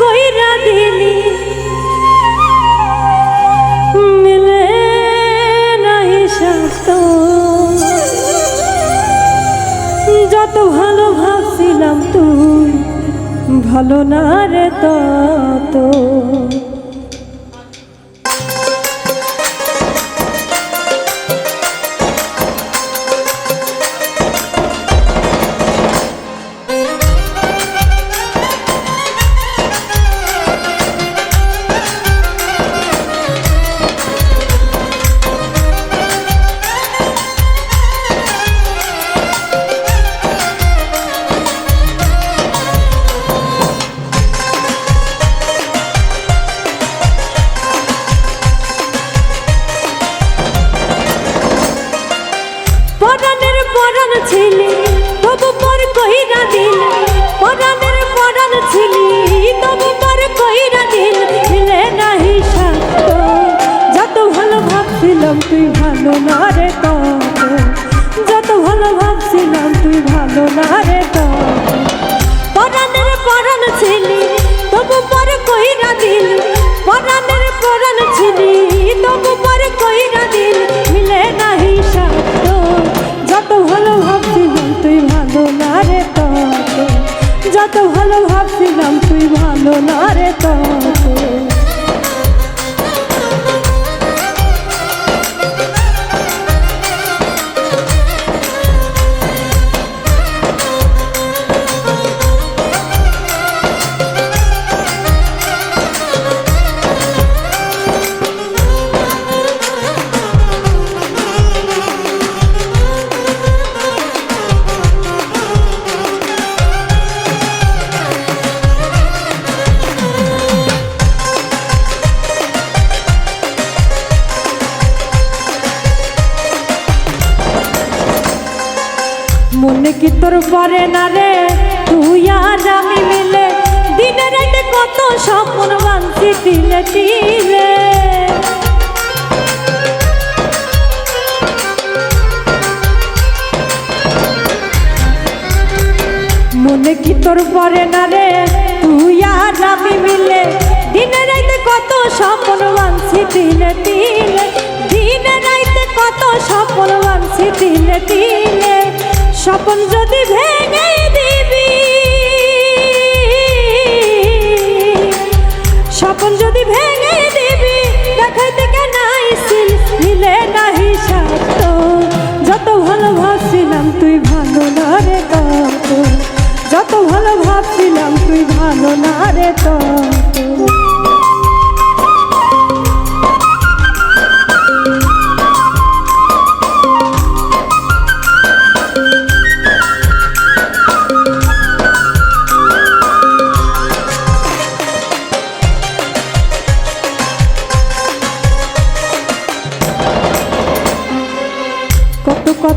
কইরা দিলি। মিলে নাহি স্বাস্থ্য। যত ভালো ভাবছিলাম ভালো না রে তত। ভালো না রে পরাণের পরাণ ছিলি, তবু পর কইরা দিল। পরাণের পরাণ ছিলি, তবু পর কইরা দিল। মিলে নাহি সাথ যত ভালো ভাবছিলাম তুই ভালো না রে যত ভালো ভাবছিলাম তুই ভালো না রে তত মনে কি তোর পরে না রে? তুই আর আমি মিলে দিনে রাতে কত স্বপ্ন বানছি তিলে তিলে মনে কি তোর পরে না রে? তুই আর আমি মিলে দিনে রাতে কত স্বপ্ন বানছি তিলে তিলে স্বপ্ন যদি ভেঙে দিবি। স্বপ্ন যদি ভেঙে দিবি, দেখাইতে কেন আইসিল মিলে নাহি সাথ যত ভালো ভাবছিলাম তুই ভালো না রে তত। যত ভালো ভাবছিলাম তুই ভালো না রে তত।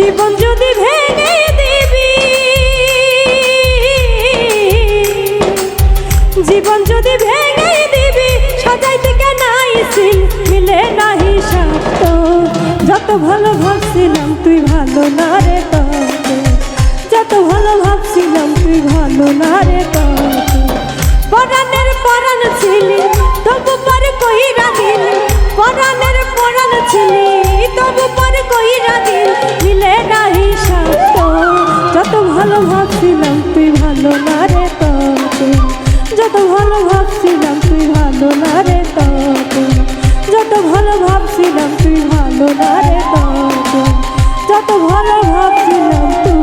জীবন যদি ভেঙে দিবি, জীবন যদি ভেঙে দিবি, সাজাইতে কেন আইসিল মিলে নাহি সাথ যত ভালো ভাবছিলাম তুই ভালো না রে তত যত ভালো ভাবছিলাম তুই ভালো না রে তত পরাণের পরাণ ছিলি, তবু পর কইরা দিল। পরাণের পরাণ ছিলি, তবু পর কইরা দিল। ভালো না রে তোকে। যত ভালো ভাবছিলাম তুই ভালো না রে তোকে। যত ভালো ভাবছিলাম তুই ভালো না রে তোকে। যত ভালো ভাবছিলাম তুই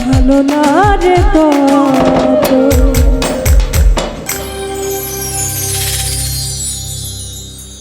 ভালো না রে তত